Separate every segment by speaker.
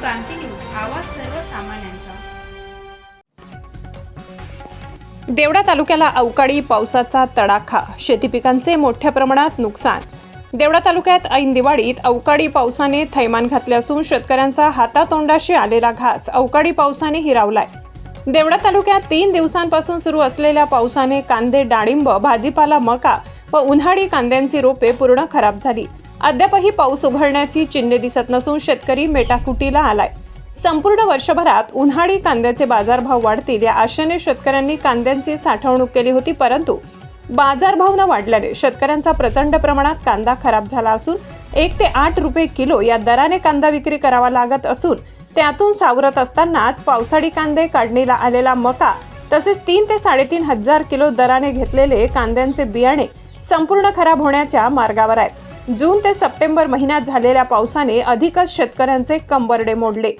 Speaker 1: क्रांती news आवाज सर्वसामान्यांचा.
Speaker 2: देवडा तालुक्याला अवकाळी पावसाचा तडाखा. शेती पिकांचे मोठ्या प्रमाणात नुकसान. देवडा तालुक्यात ऐन दिवाळीत अवकाळी पावसाने थैमान घातले असून शेतकऱ्यांचा हातातोंडाशी आलेला घास अवकाळी पावसाने हिरावलाय. देवडा तालुक्यात तीन दिवसांपासून सुरू असलेल्या पावसाने कांदे डाळिंब भाजीपाला मका व उन्हाळी कांद्यांची रोपे पूर्ण खराब झाली. अद्यापही पाऊस उघडण्याची चिन्हे दिसत नसून शेतकरी मेटाकुटीला आलाय. संपूर्ण वर्षभरात उन्हाळी कांद्याचे बाजारभाव वाढतील या आशेने शेतकऱ्यांनी कांद्यांची साठवणूक केली होती परंतु बाजारभाव न वाढल्याने शेतकऱ्यांचा प्रचंड प्रमाणात कांदा खराब झाला असून एक ते आठ रुपये किलो या दराने कांदा विक्री करावा लागत असून त्यातून सावरत असतानाच पावसाळी कांदे काढणीला आलेला मका तसेच तीन ते साडेतीन हजार किलो दराने घेतलेले कांद्यांचे बियाणे संपूर्ण खराब होण्याच्या मार्गावर आहेत. जून ते सप्टेंबर महिन्यात झालेल्या पावसाने अधिकच शेतकऱ्यांचे कंबरडे मोडले.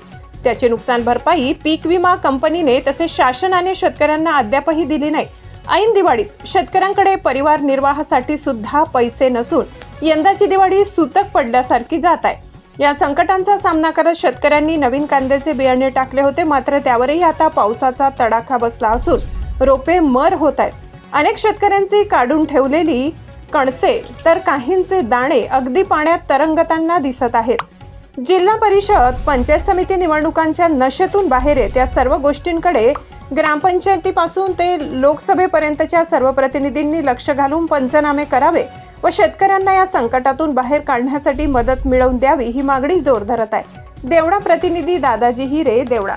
Speaker 2: त्याची नुकसान भरपाई पीक विमा कंपनीने तसेच शासनाने शेतकऱ्यांना अद्यापही दिली नाही. ऐन दिवाळीत शेतकऱ्यांकडे परिवार निर्वाहासाठी सुद्धा पैसे नसून यंदाची दिवाळी सुतक पडल्यासारखी जात आहे. या संकटांचा सामना करत शेतकऱ्यांनी नवीन कांद्याचे बियाणे टाकले होते मात्र त्यावरही आता पावसाचा तडाखा बसला असून रोपे मर होत आहेत. अनेक शेतकऱ्यांची काढून ठेवलेली कणसे तर काहींचे दाणे अगदी पाण्यात तरंगताना दिसत आहेत. जिल्हा परिषद पंचायत समिती निवडणुकांच्या नशेतून बाहेर येत या सर्व गोष्टींकडे ग्रामपंचायतीपासून ते लोकसभेपर्यंतच्या सर्व प्रतिनिधींनी लक्ष घालून पंचनामे करावे व शेतकऱ्यांना या संकटातून बाहेर काढण्यासाठी मदत मिळवून द्यावी ही मागणी जोर धरत आहे. देवडा प्रतिनिधी दादाजी हिरे देवडा.